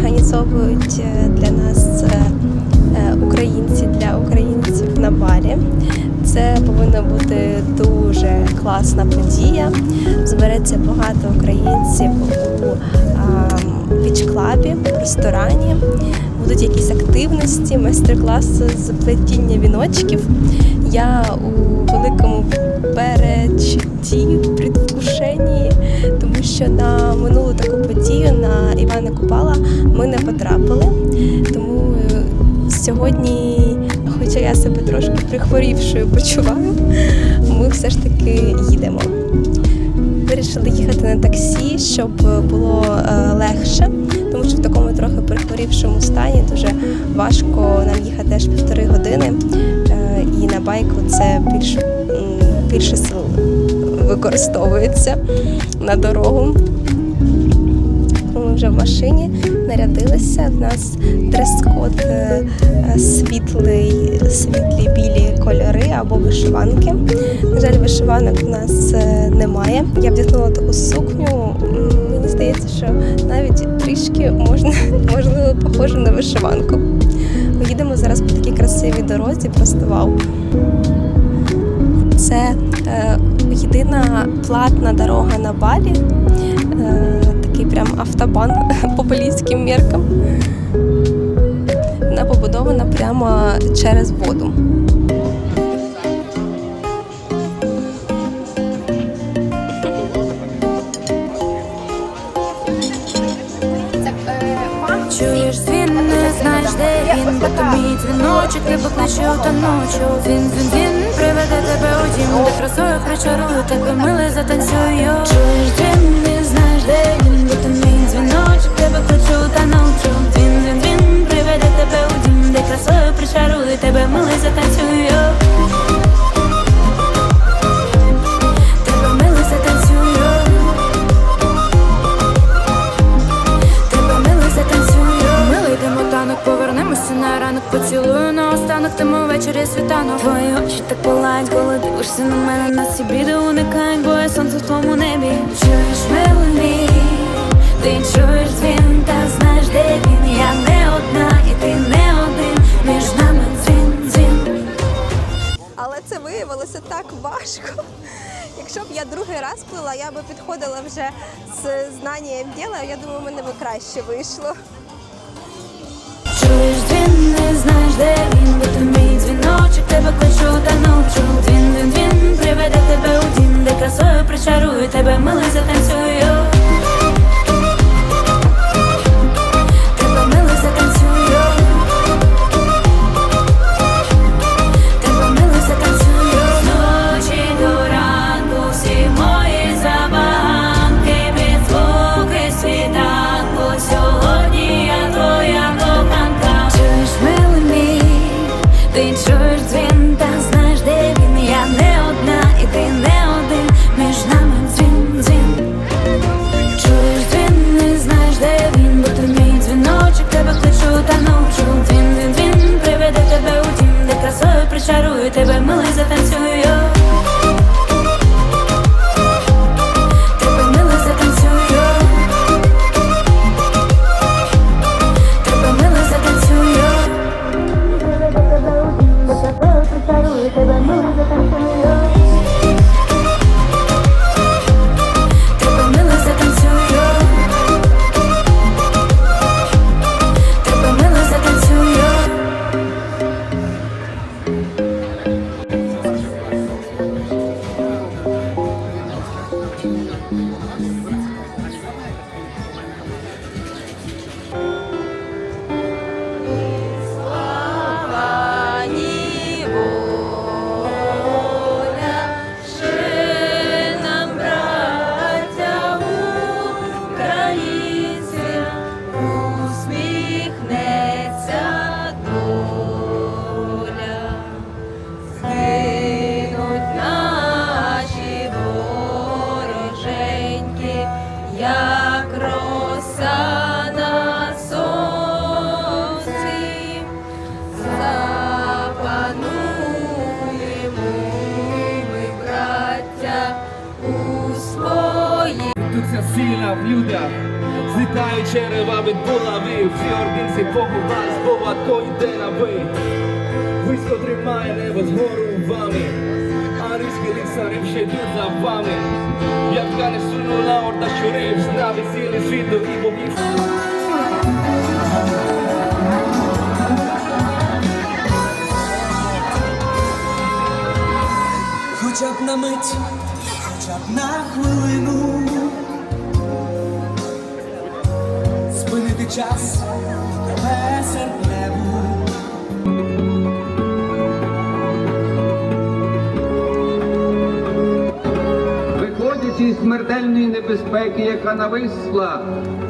організовують е, для нас е, е, українці для українців на барі. Це повинна бути дуже класна подія. Збереться багато українців у піч-клабі, ресторані. Будуть якісь активності, майстер-класи з плетіння віночків. Я у великому перечутті, предвкушенні, тому що на минулу таку Івана Купала ми не потрапили. Тому е, сьогодні, хоча я себе трошки прихворівшою почуваю, ми все ж таки їдемо. Вирішили їхати на таксі, щоб було е, легше, тому що в такому трохи прихворівшому стані дуже важко нам їхати аж півтори години. Е, І на байку це більш, більше сил використовується на дорогу. Вже в машині нарядилися. В нас дрес-код е, е, світлий, світлі білі кольори або вишиванки. На жаль, вишиванок у нас е, немає. Я вдягнула таку сукню. Мені здається, що навіть трішки можна можливо похоже на вишиванку. Їдемо зараз по такій красивій дорозі, просто вау. Це е, єдина платна дорога на Балі. Е, такий прям автобан по балійським міркам. Вона побудована прямо через воду. Чуєш дзвін, не знаєш, де він, бо то мій дзвіночок, тебе кличе та ночу. Він, він, він приведе тебе у дім, де красою причарую тебе, милий затанцюю. Чуєш дзвін, не знаєш, бо то мій дзвіночок, тебе кличе та ночу. Він, він, він приведе тебе у дім, де красою причарую тебе, милий затанцюю. Повернемося на ранок. Поцілую на останок, тому ввечері світанок. Твої очі так палають, коли дивишся на мене. Нас ці біди уникають, бо я сонце в твоєму небі. Чуєш милий ти чуєш дзвін Та знаєш, де він, я не одна І ти не один, між нами дзвін, дзвін Але це виявилося так важко. Якщо б я другий раз плила, я би підходила вже з знанням діла, я думаю, в мене би краще вийшло. Чуєш дзвін, не знаєш, де він, бо то мій дзвіночок, тебе кличу та ночу. Дзвін, він, він приведе тебе у дім, де красою причарую тебе, милий затанцюю. Тебе милий Як роса на сонці, ми, браття, у своїй. Дуться сильна в людях, злітають черева від булави, всі ординці погуба, з Бога йде на ви. Ви місто тримає небо згору вами, а ангельські лицарі ще йдуть за вами. Сунула орда щурів, знави цілий світу і богів. Хоча б на мить, хоча б на хвилину Спинити час тебе сердневу смертельної небезпеки, яка нависла,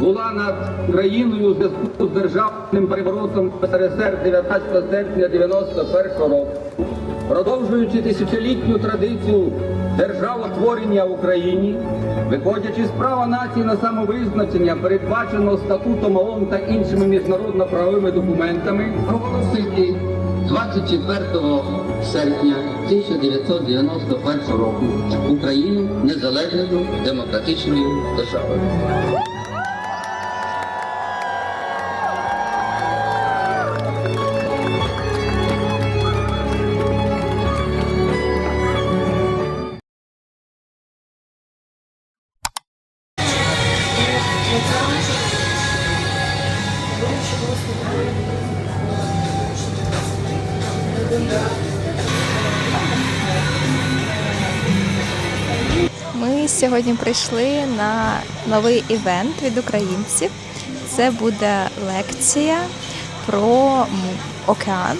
була над країною у зв'язку з державним переворотом СРСР 19 серпня 91 року, продовжуючи тисячолітню традицію державотворення в Україні, виходячи з права нації на самовизначення, передбаченого статутом ООН та іншими міжнародно-правовими документами, проголосити 24 серпня 1991 року Україну незалежною демократичною державою. Ми сьогодні прийшли на новий івент від українців. Це буде лекція про океан,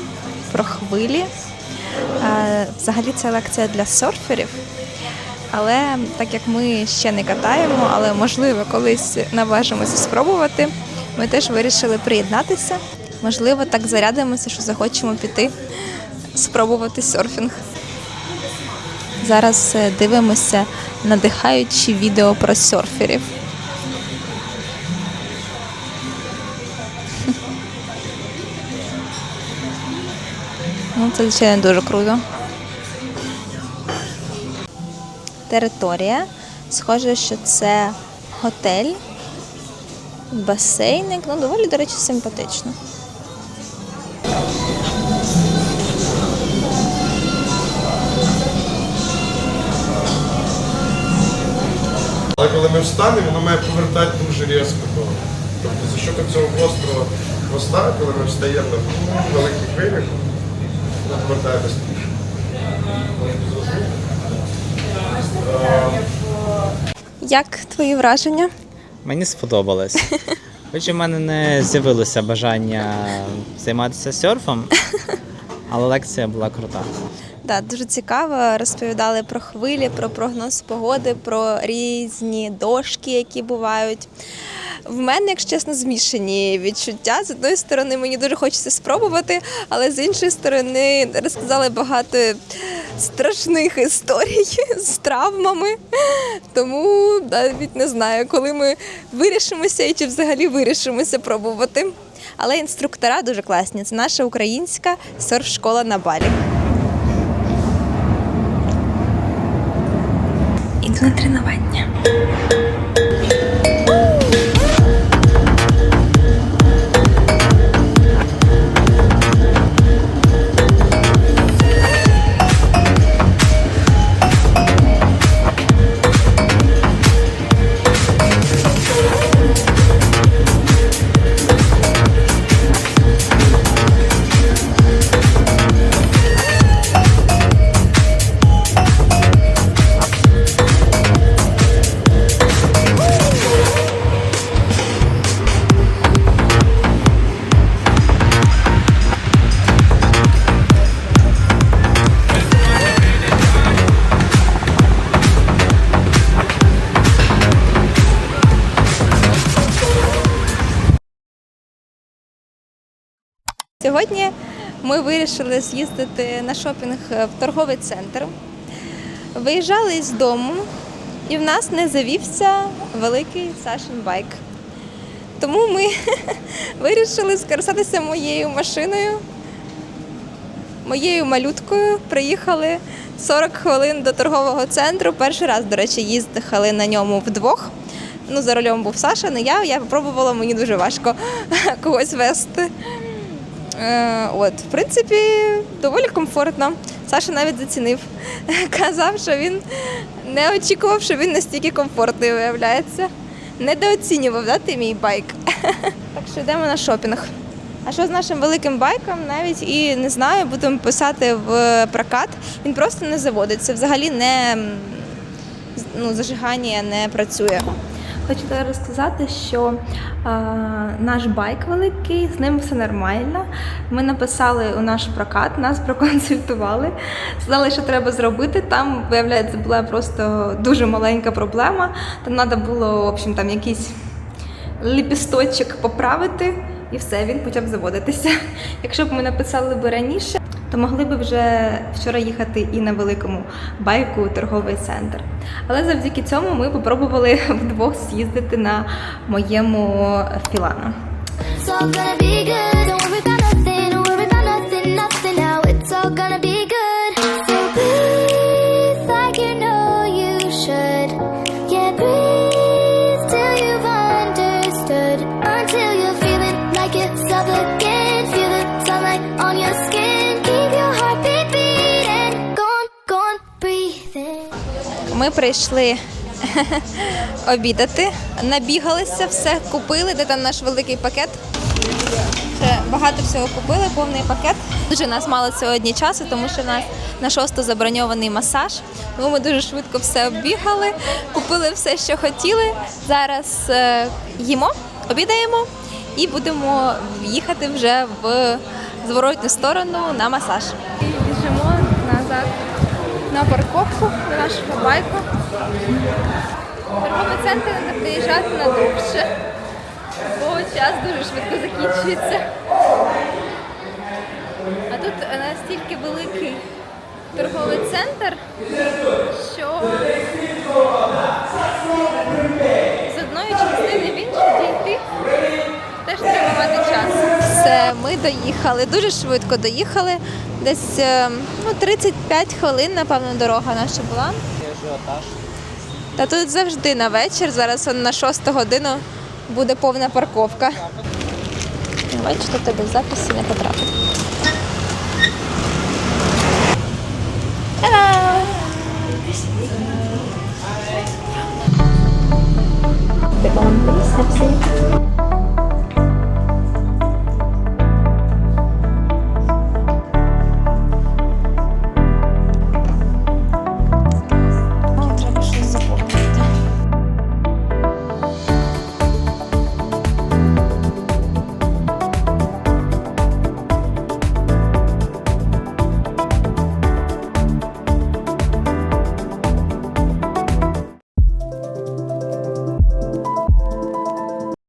про хвилі. Е, Взагалі це лекція для серферів. Але так як ми ще не катаємо, але можливо колись наважимося спробувати, ми теж вирішили приєднатися. Можливо, так зарядимося, що захочемо піти спробувати серфінг. Зараз е, дивимося надихаючі відео про серферів. Ну, це звичайно дуже круто. Територія. Схоже, що це готель, басейник. Ну, доволі, до речі, симпатично. Але коли ми встанемо, воно має повертати дуже різко. Тобто за що цього гострого хвоста, коли ми встаємо на великих хвилях, воно повертає безпечно. Як твої враження? Мені сподобалось. Хоч у мене не з'явилося бажання займатися серфом, але лекція була крута. Да, дуже цікаво. Розповідали про хвилі, про прогноз погоди, про різні дошки, які бувають. В мене, якщо чесно, змішані відчуття. З одної сторони, мені дуже хочеться спробувати, але з іншої сторони розказали багато страшних історій з травмами. Тому навіть не знаю, коли ми вирішимося і чи взагалі вирішимося пробувати. Але інструктора дуже класні. Це наша українська серф-школа на Балі. На тренування. Сьогодні ми вирішили з'їздити на шопінг в торговий центр. Виїжджали із дому, і в нас не завівся великий Сашин байк. Тому ми вирішили скористатися моєю машиною, моєю малюткою. Приїхали 40 хвилин до торгового центру. Перший раз, до речі, їздили на ньому вдвох. Ну, за рулем був Саша, не я. Я спробувала, мені дуже важко когось вести. Е, от, в принципі, доволі комфортно. Саша навіть зацінив. Казав, що він не очікував, що він настільки комфортний виявляється. Недооцінював, да, ти мій байк. так що йдемо на шопінг. А що з нашим великим байком, навіть і не знаю, будемо писати в прокат. Він просто не заводиться. Взагалі не ну, зажигання не працює. Хочу зараз сказати, що а, наш байк великий, з ним все нормально. Ми написали у наш прокат, нас проконсультували, сказали, що треба зробити. Там, виявляється, була просто дуже маленька проблема. Там треба було, в общем, там якийсь ліпісточок поправити, і все, він почав заводитися. Якщо б ми написали б раніше, то могли би вже вчора їхати і на великому байку торговий центр. Але завдяки цьому ми попробували вдвох з'їздити на моєму філану. Ми прийшли обідати, набігалися, все купили. Де там наш великий пакет? Ще багато всього купили, повний пакет. Дуже нас мало сьогодні часу, тому що нас на шосту заброньований масаж. Тому ми дуже швидко все оббігали, купили все, що хотіли. Зараз е, їмо, обідаємо і будемо їхати вже в зворотню сторону на масаж. Біжимо назад на парковку до нашого байку. Торговий центр треба приїжджати надовше, бо час дуже швидко закінчується. А тут настільки великий торговий центр, що з одної частини в іншу дійти теж треба мати час ми доїхали. Дуже швидко доїхали. Десь е, ну, 35 хвилин, напевно, дорога наша була. Та тут завжди на вечір. Зараз на 6 годину буде повна парковка. Бачите, туди в записи не потрапить. Ти вам